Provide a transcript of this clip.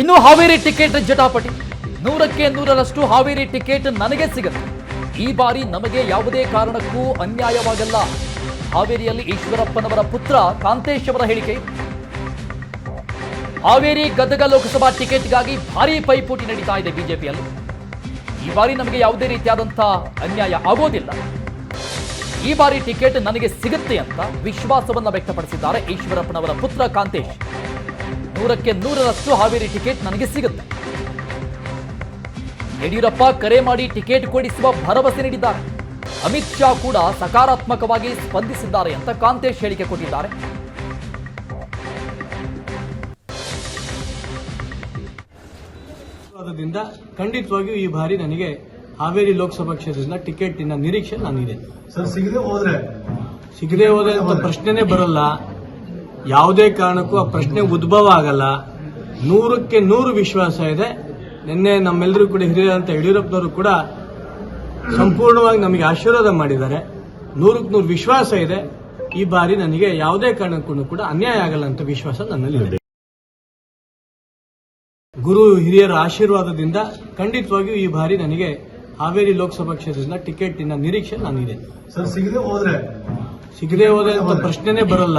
ಇನ್ನು ಹಾವೇರಿ ಟಿಕೆಟ್ ಜಟಾಪಟಿ. ನೂರಕ್ಕೆ ನೂರರಷ್ಟು ಹಾವೇರಿ ಟಿಕೆಟ್ ನನಗೆ ಸಿಗುತ್ತೆ ಈ ಬಾರಿ ನಮಗೆ ಯಾವುದೇ ಕಾರಣಕ್ಕೂ ಅನ್ಯಾಯವಾಗಲ್ಲ. ಹಾವೇರಿಯಲ್ಲಿ ಈಶ್ವರಪ್ಪನವರ ಪುತ್ರ ಕಾಂತೇಶ್ ಅವರ ಹೇಳಿಕೆ. ಹಾವೇರಿ ಗದಗ ಲೋಕಸಭಾ ಟಿಕೆಟ್ಗಾಗಿ ಭಾರೀ ಪೈಪೋಟಿ ನಡೀತಾ ಇದೆ ಬಿಜೆಪಿಯಲ್ಲಿ. ಈ ಬಾರಿ ನಮಗೆ ಯಾವುದೇ ರೀತಿಯಾದಂತಹ ಅನ್ಯಾಯ ಆಗೋದಿಲ್ಲ. ಈ ಬಾರಿ ಟಿಕೆಟ್ ನನಗೆ ಸಿಗುತ್ತೆ ಅಂತ ವಿಶ್ವಾಸವನ್ನು ವ್ಯಕ್ತಪಡಿಸಿದ್ದಾರೆ ಈಶ್ವರಪ್ಪನವರ ಪುತ್ರ ಕಾಂತೇಶ್. ನೂರಕ್ಕೆ ನೂರರಷ್ಟು ಹಾವೇರಿ ಟಿಕೆಟ್ ನನಗೆ ಸಿಗುತ್ತೆ. ಯಡಿಯೂರಪ್ಪ ಕರೆ ಮಾಡಿ ಟಿಕೆಟ್ ಕೊಡಿಸುವ ಭರವಸೆ ನೀಡಿದ್ದಾರೆ. ಅಮಿತ್ ಶಾ ಕೂಡ ಸಕಾರಾತ್ಮಕವಾಗಿ ಸ್ಪಂದಿಸಿದ್ದಾರೆ ಅಂತ ಕಾಂತೇಶ್ ಹೇಳಿಕೆ ಕೊಟ್ಟಿದ್ದಾರೆ. ಅದರಿಂದ ಖಂಡಿತವಾಗಿಯೂ ಈ ಬಾರಿ ನನಗೆ ಹಾವೇರಿ ಲೋಕಸಭಾ ಕ್ಷೇತ್ರದಿಂದ ಟಿಕೆಟ್ ನಿರೀಕ್ಷೆ ನಾನಿದೆ ಸರ್ ಸಿಗದೆ ಹೋದ್ರೆ? ಸಿಗದೆ ಹೋದ್ರೆ ಅಂತ ಪ್ರಶ್ನೆನೇ ಬರಲ್ಲ. ಯಾವುದೇ ಕಾರಣಕ್ಕೂ ಆ ಪ್ರಶ್ನೆ ಉದ್ಭವ ಆಗಲ್ಲ. ನೂರಕ್ಕೆ ನೂರು ವಿಶ್ವಾಸ ಇದೆ. ನಿನ್ನೆ ನಮ್ಮೆಲ್ಲರೂ ಕೂಡ ಹಿರಿಯರಂತ ಯಡಿಯೂರಪ್ಪನವರು ಕೂಡ ಸಂಪೂರ್ಣವಾಗಿ ನಮಗೆ ಆಶೀರ್ವಾದ ಮಾಡಿದ್ದಾರೆ. ನೂರಕ್ಕೆ ನೂರು ವಿಶ್ವಾಸ ಇದೆ. ಈ ಬಾರಿ ನನಗೆ ಯಾವುದೇ ಕಾರಣಕ್ಕೂ ಕೂಡ ಅನ್ಯಾಯ ಆಗಲ್ಲ ಅಂತ ವಿಶ್ವಾಸ ನನ್ನಲ್ಲಿ ಇದೆ ಗುರು ಹಿರಿಯರ ಆಶೀರ್ವಾದದಿಂದ ಖಂಡಿತವಾಗಿಯೂ ಈ ಬಾರಿ ನನಗೆ ಹಾವೇರಿ ಲೋಕಸಭಾ ಕ್ಷೇತ್ರದಿಂದ ಟಿಕೆಟಿನ ನಿರೀಕ್ಷೆ ನಾನಿದೆ ಸರ್ ಸಿಗದೆ ಹೋದ್ರೆ? ಸಿಗದೆ ಹೋದ್ರೆ ಪ್ರಶ್ನೆನೇ ಬರಲ್ಲ.